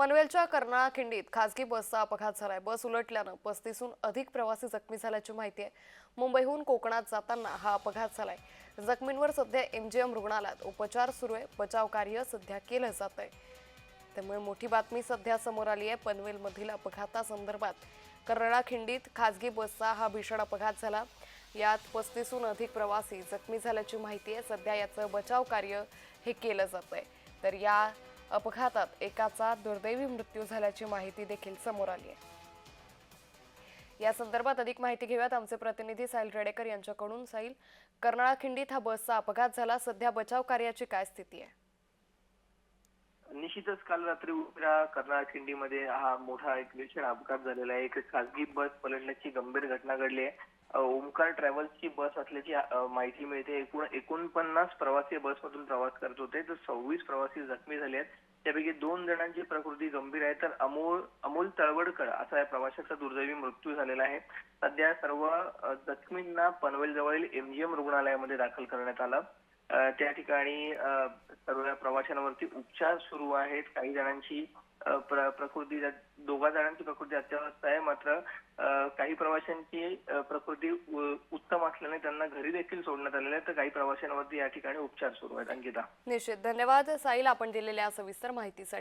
पनवेलच्या कर्नाळाखिंडीत खासगी बसचा अपघात झालाय. बस उलटल्यानं पस्तीसहून अधिक प्रवासी जखमी झाल्याची माहिती आहे. मुंबईहून कोकणात जाताना हा अपघात झालाय. जखमींवर सध्या एमजीएम रुग्णालयात उपचार सुरू आहे. बचाव कार्य सध्या केलं जात आहे. त्यामुळे मोठी बातमी सध्या समोर आली आहे. पनवेलमधील अपघातासंदर्भात कर्नाळाखिंडीत खासगी बसचा हा भीषण अपघात झाला. यात पस्तीसहून अधिक प्रवासी जखमी झाल्याची माहिती आहे. सध्या याचं बचाव कार्य हे केलं जात आहे तर या अपघातात एकाचा दुर्दैवी मृत्यू झाल्याची माहिती देखील समोर आली आहे. या संदर्भात अधिक माहिती घेऊयात. आमचे प्रतिनिधी साहिल रेडेकर यांच्याकडून. साहिल कर्नाळा खिंडीत हा बसचा अपघात झाला. सध्या बचाव कार्याची काय स्थिती आहे? निश्चितच काल रात्री उशिरा कर्नाळ खिंडीमध्ये हा मोठा एक भीषण अपघात झालेला आहे. एक खासगी बस पलटण्याची गंभीर घटना घडली आहे. ओमकार ट्रॅव्हल्सची बस असल्याची माहिती मिळते. एकूण एकोणपन्नास प्रवासी बसमधून प्रवास करत होते. तर सव्वीस प्रवासी जखमी झाले आहेत. त्यापैकी दोन जणांची प्रकृती गंभीर आहे. तर अमोल अमोल तळवडकर असा या प्रवाशाचा दुर्दैवी मृत्यू झालेला आहे. सध्या सर्व जखमींना पनवेल जवळील एमजीएम रुग्णालयामध्ये दाखल करण्यात आलं. त्या ठिकाणी सर्व प्रवाशांवरती उपचार सुरू आहेत. काही जणांची प्र- प्रकृती दोघा जणांची प्रकृती अत्यावस्थ आहे. मात्र काही प्रवाशांची प्रकृती उत्तम असल्याने त्यांना घरी देखील सोडण्यात आलेलं आहे तर काही प्रवाशांवरती या ठिकाणी उपचार सुरू आहेत अंकिता. निश्चित. धन्यवाद साईल आपण दिलेल्या सविस्तर माहितीसाठी.